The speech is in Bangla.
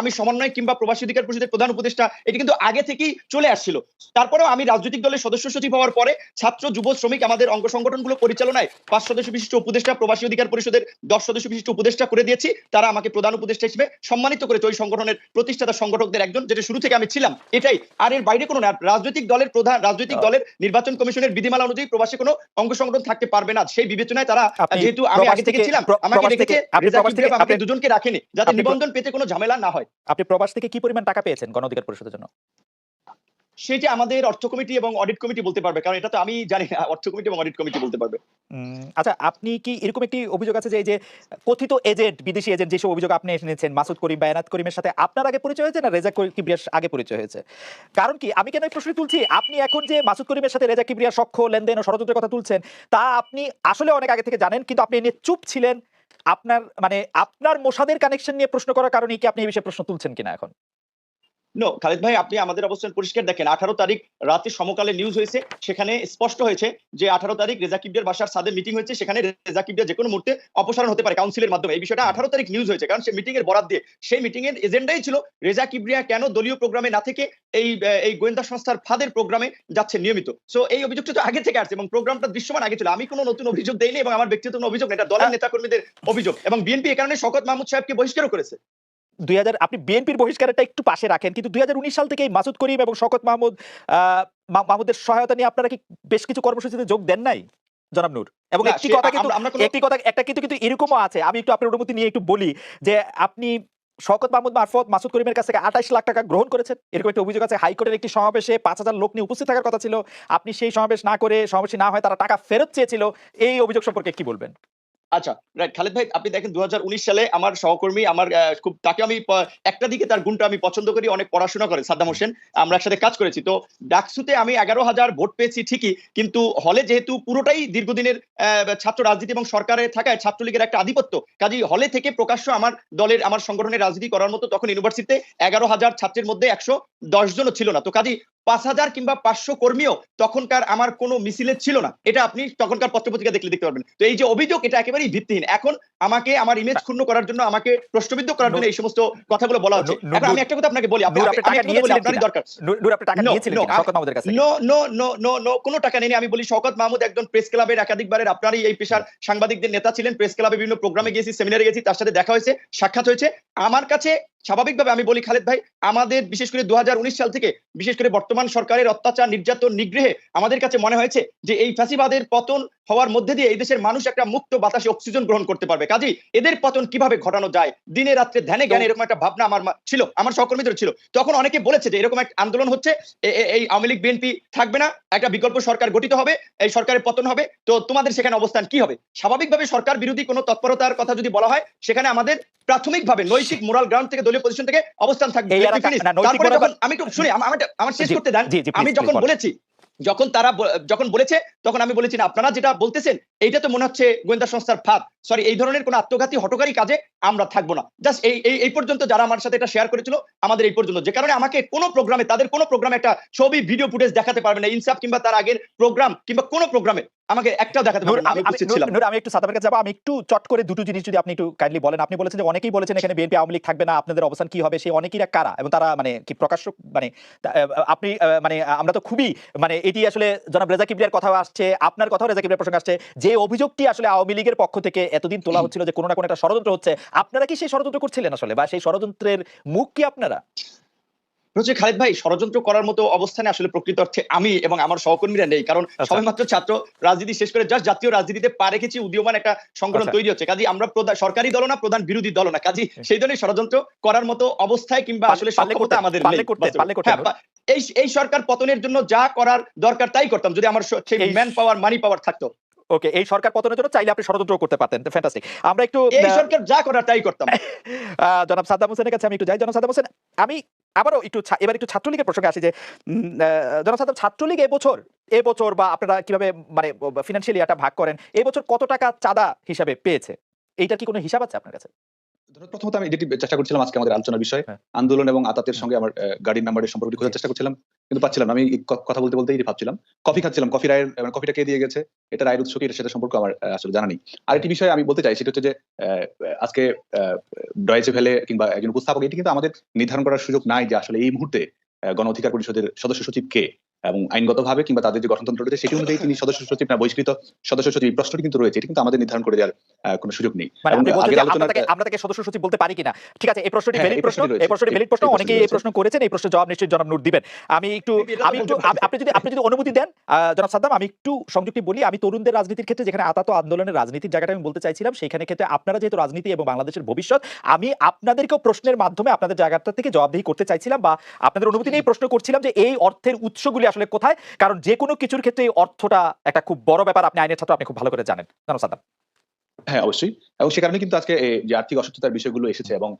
আমি সমন্বয় কিংবা প্রবাসী অধিকার পরিষদের প্রধান উপদেষ্টা এটি কিন্তু আগে থেকেই চলে আসছিল। তারপরেও আমি রাজনৈতিক দলের সদস্য সচিব হওয়ার পরে ছাত্র যুব শ্রমিক আমাদের অঙ্গ সংগঠনগুলো পরিচালনায় পাঁচ সদস্য বিশিষ্ট উপদেষ্টা প্রবাসী অধিকার পরিষদের দশ সদস্য বিশিষ্ট উপদেষ্টা করে দিয়েছি। তারা আমাকে প্রধান উপদেষ্টা হিসেবে সম্মানিত করেছে ওই সংগঠনের প্রতিষ্ঠাতা সংগঠকদের একজন যেটা শুরু থেকে আমি ছিলাম। এটাই। আর এর বাইরে কোনো না রাজনৈতিক দলের প্রধান রাজনৈতিক দলের নির্বাচন কমিশনের বিধিমালা অনুযায়ী প্রবাসী কোনো অঙ্গ সংগঠন থাকতে পারবে না। সেই বিবেচনায় তারা যেহেতু আমি আগে থেকে ছিলাম আমাকে রেখেছে দুজনকে রাখেনি। যাতে নিবন্ধন পেতে কোনো ঝামেলা না হয়। আপনি প্রবাস থেকে কি পরিমাণ টাকা পেয়েছেন গণ অধিকার পরিষদের জন্য? সেটি আমাদের অর্থ কমিটি এবং অডিট কমিটি বলতে পারবে কারণ এটা তো আমি জানি না অর্থ কমিটি এবং অডিট কমিটি বলতে পারবে। আচ্ছা আপনি কি এরকম একটি অভিযোগ আছে যে এই যে কথিত এজেন্ট বিদেশি এজেন্ট যেসব অভিযোগ আপনি এনেছেন মাসুদ করিম বা করিমের সাথে আপনার আগে পরিচয় হয়েছে না রেজা কিবরিয়ার আগে পরিচয় হয়েছে? কারণ কি আমি কেন এই প্রশ্ন তুলছি? আপনি এখন যে মাসুদ করিমের সাথে রেজা কিবরিয়ার সখ্য লেনদেন ও ষড়যন্ত্রের কথা তুলছেন তা আপনি আসলে অনেক আগে থেকে জানেন কিন্তু আপনি এ নিয়ে চুপ ছিলেন। আপনার মানে আপনার মোসাদের কানেকশন নিয়ে প্রশ্ন করার কারণে কি আপনি এই বিষয়ে প্রশ্ন তুলছেন কিনা এখন? নো খালিদ ভাই আপনি আমাদের অবস্থান পরিষ্কার দেখেন। আঠারো তারিখ রাতে সমকালে নিউজ হয়েছে সেখানে স্পষ্ট হয়েছে যে আঠারো তারিখ রেজা কিবরিয়ার বাসার সাদে মিটিং হয়েছে সেখানে রেজা কিবরিয়া যে কোনো মুহূর্তে অপসারণ হতে পারে কাউন্সিলের মাধ্যমে। এই বিষয়টা আঠারো তারিখ নিউজ হয়েছে কারণ সেই মিটিং এর বরাদ দিয়ে। সেই মিটিং এর এজেন্ডাই ছিল রেজা কিবরিয়া কেন দলীয় প্রোগ্রামে না থেকে এই এই গোয়েন্দা সংস্থার ফাদের প্রোগ্রামে যাচ্ছে নিয়মিত। সো এই অভিযোগটা তো আগে থেকে আসছে এবং প্রোগ্রামটা দৃশ্যমান আগে ছিল। আমি কোনো নতুন অভিযোগ দেইনি এবং আমার ব্যক্তিগত কোনো অভিযোগ এটা দলের নেতাকর্মীদের অভিযোগ। এবং বিএনপি এ কারণে শকত মাহমুদ সাহেবকে বহিষ্কারও করেছে। দুই হাজার আপনি বিএনপির বহিষ্কারটা একটু পাশে রাখেন কিন্তু দুই হাজার উনিশ সাল থেকে মাসুদ করিম এবং শকত মাহমুদ মাহমুদের সহায়তা নিয়ে আপনারা কি বেশ কিছু কর্মসূচিতে যোগ দেন নাই জনাব নূর? এবং একটি কথা কিন্তু একটি কথা একটা কিন্তু কিন্তু এরকমও আছে আমি একটু আপনার অনুমতি নিয়ে একটু বলি যে আপনি শকত মাহমুদ মারফত মাসুদ করিমের কাছ থেকে আঠাশ লাখ টাকা গ্রহণ করেছেন এরকম একটা অভিযোগ আছে হাইকোর্টের একটি সমাবেশে পাঁচ হাজার লোক নিয়ে উপস্থিত থাকার কথা ছিল আপনি সেই সমাবেশ না করে সমাবেশে না হয় তারা টাকা ফেরত চেয়েছিল এই অভিযোগ সম্পর্কে কি বলবেন? আচ্ছা রাইট খালেদ ভাই, আপনি দেখেন দু হাজার উনিশ সালে আমার সহকর্মী, আমার খুব, তাকে আমি একটা দিকে তার গুণটা আমি পছন্দ করি, অনেক পড়াশোনা করে, সাদ্দাম হোসেন, আমরা একসাথে কাজ করেছি। তো ডাকসুতে আমি এগারো হাজার ভোট পেয়েছি ঠিকই, কিন্তু হলে যেহেতু পুরোটাই দীর্ঘদিনের ছাত্র রাজনীতি এবং সরকারে থাকায় ছাত্রলীগের একটা আধিপত্য কাজী হলে থেকে প্রকাশ্য আমার দলের, আমার সংগঠনের রাজনীতি করার মতো তখন ইউনিভার্সিটিতে এগারো হাজার ছাত্রের মধ্যে একশো দশ জনও ছিল না। তো কাজী পাঁচ হাজার কিংবা পাঁচশো কর্মীও তখনকার আমার কোনো মিছিলে ছিল না। এটা আপনি তখনকার পত্রপত্রিকা দেখলে দেখতে পারবেন। তো এই যে অভিযোগ, এটা একেবারেই ভিত্তিহীন এখন আমাকে আমার ইমেজ ক্ষুণ্ণ করার জন্য আমাকে প্রশ্নবিদ্ধ করার জন্য এই সমস্ত কথাগুলো বলা হচ্ছে। এখন আমি একটা কথা আপনাকে বলি। আপনি আপনারই দরকার no no no no no কোনো? টাকা নেই আমি বলি শওকত মাহমুদ একজন প্রেস ক্লাবের একাধিকবারের আপনারই এই পেশার সাংবাদিকদের নেতা ছিলেন। প্রেস ক্লাবে বিভিন্ন প্রোগ্রামে গেছি সেমিনারে গেছি তার সাথে দেখা হয়েছে সাক্ষাৎ হয়েছে। আমার কাছে স্বাভাবিকভাবে আমি বলি, খালেদ ভাই, আমাদের বিশেষ করে দু হাজার উনিশ সাল থেকে বিশেষ করে বর্তমান সরকারের অত্যাচার, নির্যাতন, নিগ্রহে আমাদের কাছে মনে হয়েছে যে এই ফ্যাসিবাদের পতন হওয়ার মধ্যে দিয়ে এই দেশের মানুষ একটা মুক্ত বাতাসে অক্সিজেন গ্রহণ করতে পারবে। কাজী এদের পতন কীভাবে ঘটানো যায়? দিনে রাত্রে ধ্যানে জ্ঞানে এরকম একটা ভাবনা আমার ছিল, আমার সহকর্মীদের ছিল। তখন অনেকে বলেছে যে এরকম একটা আন্দোলন হচ্ছে এই আওয়ামী লীগ, বিএনপি থাকবে না একটা বিকল্প সরকার গঠিত হবে এই সরকারের পতন হবে। তো তোমাদের সেখানে অবস্থান কি হবে? স্বাভাবিকভাবে সরকার বিরোধী কোনো তৎপরতার কথা যদি বলা হয় সেখানে আমাদের প্রাথমিকভাবে নৈতিক মোরাল গ্রাউন্ড থেকে দলীয় পজিশন থেকে অবস্থান থাকবে। তারপরে যখন আমি একটু শুনি আমার শেষ করতে দেন আমি যখন বলেছি যখন তারা যখন বলেছে তখন আমি বলেছি না আপনারা যেটা বলতেছেন এইটা তো মনে হচ্ছে গোয়েন্দা সংস্থার ফাঁদ। সরি এই ধরনের কোনো আত্মঘাতী হটকারী কাজে আমরা থাকব না। জাস্ট এই এই- পর্যন্ত যারা আমার সাথে এটা শেয়ার করেছিল আমাদের এই পর্যন্ত। যে কারণে আমাকে কোনো প্রোগ্রামে তাদের কোনো প্রোগ্রামে একটা ছবি ভিডিও ফুটেজ দেখাতে পারবে না। ইনসাফ কিংবা তার আগের প্রোগ্রাম কিংবা কোনো প্রোগ্রামে আমাকে একটাও দেখাতে পারবে না। আমি উপস্থিত ছিলাম। আমি একটু সাদাবের কাছে যাব। আমি একটু চট করে দুটো জিনিস যদি আপনি একটু কাইন্ডলি বলেন। আপনি বলেছেন যে অনেকেই বলেছেন এখানে বিএনপি আওয়ামী লীগ থাকবে না আপনাদের অবস্থান কি হবে? সেই অনেকেইরা কারা? এবং তারা মানে কি প্রকাশ্য মানে আপনি মানে আমরা তো খুবই মানে এটি আসলে জনাব রেজা কিবরিয়ার কথা আসছে আপনার কথাও রেজা কিবরিয়ার প্রসঙ্গ আসছে যে অভিযোগটি আসলে আওয়ামী লীগের পক্ষ থেকে এতদিন তোলা হচ্ছিল যে কোনো না কোনো একটা ষড়যন্ত্র হচ্ছে আপনারা কি সেই ষড়যন্ত্র করছিলেন আসলে? বা সেই ষড়যন্ত্রের মুখ কি আপনারা? হচ্ছে খালেদ ভাই ষড়যন্ত্র করার মতো অবস্থানে আসলে প্রকৃত অর্থে আমি এবং আমার সহকর্মীরা নেই কারণ আচ্ছা। সবেমাত্র ছাত্র রাজনীতি শেষ করে জাস্ট জাতীয় রাজনীতিতে পা রেখেছি উদীয়মান একটা সংগঠন আচ্ছা। তৈরি হচ্ছে। কাজে আমরা প্রধা- সরকারি দল না প্রধান বিরোধী দল না। কাজে সেই ধরনের ষড়যন্ত্র করার মতো অবস্থায় কিংবা আসলে সক্ষমতা আমাদের নেই। হ্যাঁ, এই সরকার পতনের জন্য যা করার দরকার তাই করতাম। যদি আমার সেই ম্যান পাওয়ার মানি পাওয়ার থাকতো। ওকে এই সরকার পতনের জন্য চাইলে আপনি ষড়যন্ত্র করতে পারতেন। ফ্যান্টাস্টিক আমরা একটু এই সরকার যা করার তাই করতাম। জনাব সাদ্দাম হোসেনের কাছে আমি একটু যাই। জনাব সাদ্দাম হোসেন আমি আবারও একটু এবার একটু ছাত্রলীগের প্রসঙ্গে আসি যে সাদ্দাম ছাত্রলীগ এবছর এবছর বা আপনারা কীভাবে মানে ফিনান্সিয়ালি একটা ভাগ করেন এবছর কত টাকা চাঁদা হিসাবে পেয়েছে? এইটার কি কোনো হিসাব আছে আপনার কাছে? প্রথমত আমি যেটি চেষ্টা করছিলাম আজকে আমাদের আলোচনার বিষয় হ্যাঁ। আন্দোলন এবং আতাতের সঙ্গে আমার গাড়ির নাম্বারের সম্পর্কটি খোঁজার চেষ্টা করছিলাম। কিন্তু পাচ্ছিলাম আমি কথা বলতে বলতেই ভাবছিলাম। কফি খাচ্ছিলাম। কফি রায়ের মানে কফিটা কে দিয়ে গেছে? এটা রায়ের উৎস কি? এটা সেটা সম্পর্কে আমার আসলে জানা নেই। আর আরেকটি বিষয়ে আমি বলতে চাই, সেটা হচ্ছে যে আজকে ডয়েচে ফেলে কিংবা একজন উপস্থাপক, এটি কিন্তু আমাদের নির্ধারণ করার সুযোগ নাই যে আসলে এই মুহূর্তে গণ অধিকার পরিষদের সদস্য সচিব কে। এবং আইনগতভাবে কিংবা তাদের যে গঠনতন্ত্র রয়েছে সেটি অনুযায়ী তিনি সদস্য সচিব না বহিষ্কৃত সদস্য সচিব প্রশ্নটি কিন্তু রয়েছে। এটি কিন্তু আমাদের নির্ধারণ করে দেওয়ার কোনো সুযোগ নেই। মানে আমরা তাকে সদস্য সচিব বলতে পারি কিনা? ঠিক আছে এই প্রশ্নটি ভ্যালিড প্রশ্ন এই প্রশ্নটি ভ্যালিড প্রশ্ন অনেকেই এই প্রশ্ন করেছেন এই প্রশ্নের জবাব নিশ্চয়ই জনাব নূর দিবেন। আমি একটু আমি একটু আপনি যদি আপনি যদি অনুমতি দেন জনাব সাদ্দাম আমি একটু সংযুক্তি বলি। আমি তরুণদের রাজনীতির ক্ষেত্রে যেখানে আতাত আন্দোলনের রাজনীতির জায়গাটা আমি বলতে চাইছিলাম সেখানে ক্ষেত্রে আপনারা যেহেতু রাজনীতি এবং বাংলাদেশের ভবিষ্যৎ আমি আপনাদেরকেও প্রশ্নের মাধ্যমে আপনাদের জায়গাটা থেকে জবাবদিহি করতে চাইছিলাম বা আপনাদের অনুমতি নিয়ে প্রশ্ন করছিলাম যে এই অর্থের উৎসগুলি আসলে কোথায়? কারণ যে কোনো কিছুর ক্ষেত্রে এই অর্থটা একটা খুব বড় ব্যাপার। আপনি আইনের ছাত্র আপনি খুব ভালো করে জানেন। জানো সাদ্দাম হ্যাঁ অবশ্যই। এবং সে কারণে কিন্তু আজকে এই যে আর্থিক অসুস্থতার বিষয়গুলো এসেছে এবং